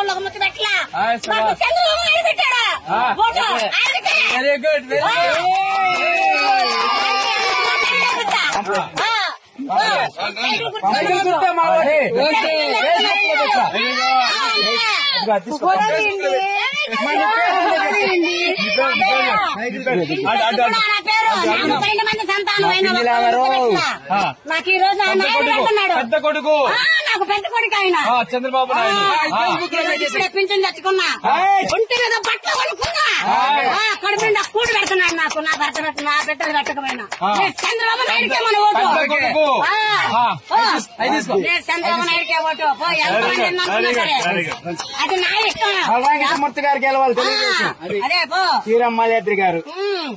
ముద్దు పెట్టలా చంద్రబాబు పెట్టాడు. వెరీ గుడ్ నాకు ఈ రోజు పెద్ద కొడుకు నాకు పెద్ద కొడుకు ఆయన. చంద్రబాబు పింఛన్ తెచ్చుకున్నా. ఒంటి మీద బట్టలు కొనుక్కున్నా. కడుపు నిండా కూడి పెడుతున్నాడు నాకు. నా భర్త పెట్ట- నా బిడ్డలు పెట్టకపోయినా. చంద్రబాబు నాయుడుకే మన ఓటు. నేను చంద్రబాబు నాయుడుకే ఓటు. పో, ఎంతమంది ఎన్ని అనుకున్నా సరే. అది నా ఇష్టం. మూర్తి గారికి వెళ్ళవాలి అదే పో. శ్రీరామ్మాలేద్రి గారు. ఉమ్.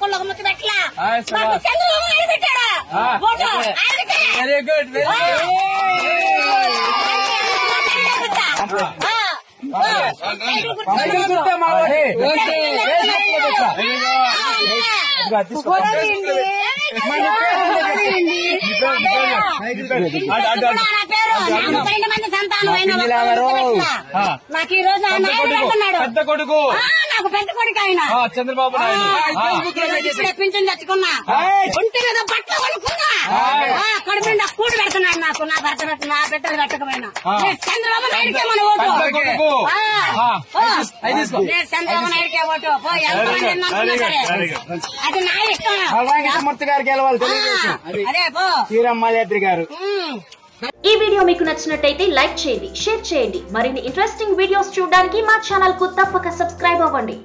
కుళ్ళకు ముద్దు పెట్టలా. చంద్రబాబు నాయుడు పెట్టాడు. వెరీ గుడ్ నాకు ఈ రోజు పెద్ద కొడుకు. నాకు పెద్ద కొడుకు ఆయన. చంద్రబాబు నాయుడు పింఛన్ తెచ్చుకున్నా. ఒంటి మీద బట్టలు కొనుక్కున్నా. ఆయ్. ఆ, కడుపు నిండా కూడి పెడుతున్నాడు నాకు. నా భర్త పెట్ట- నా బిడ్డలు పెట్టకపోయినా. చంద్రబాబు నాయుడుకే మన ఓటు. నేను చంద్రబాబు నాయుడుకే ఓటు? పో, ఎంతమంది ఎన్ని అనుకున్నా సరే. అది నా ఇష్టం. గారికి అదే పో. గారు. ఈ వీడియో మీకు నచ్చినట్టయితే లైక్ చేయండి షేర్ చేయండి. మరిన్ని ఇంట్రెస్టింగ్ వీడియోస్ చూడడానికి మా ఛానల్కు తప్పక సబ్స్క్రైబ్ అవ్వండి.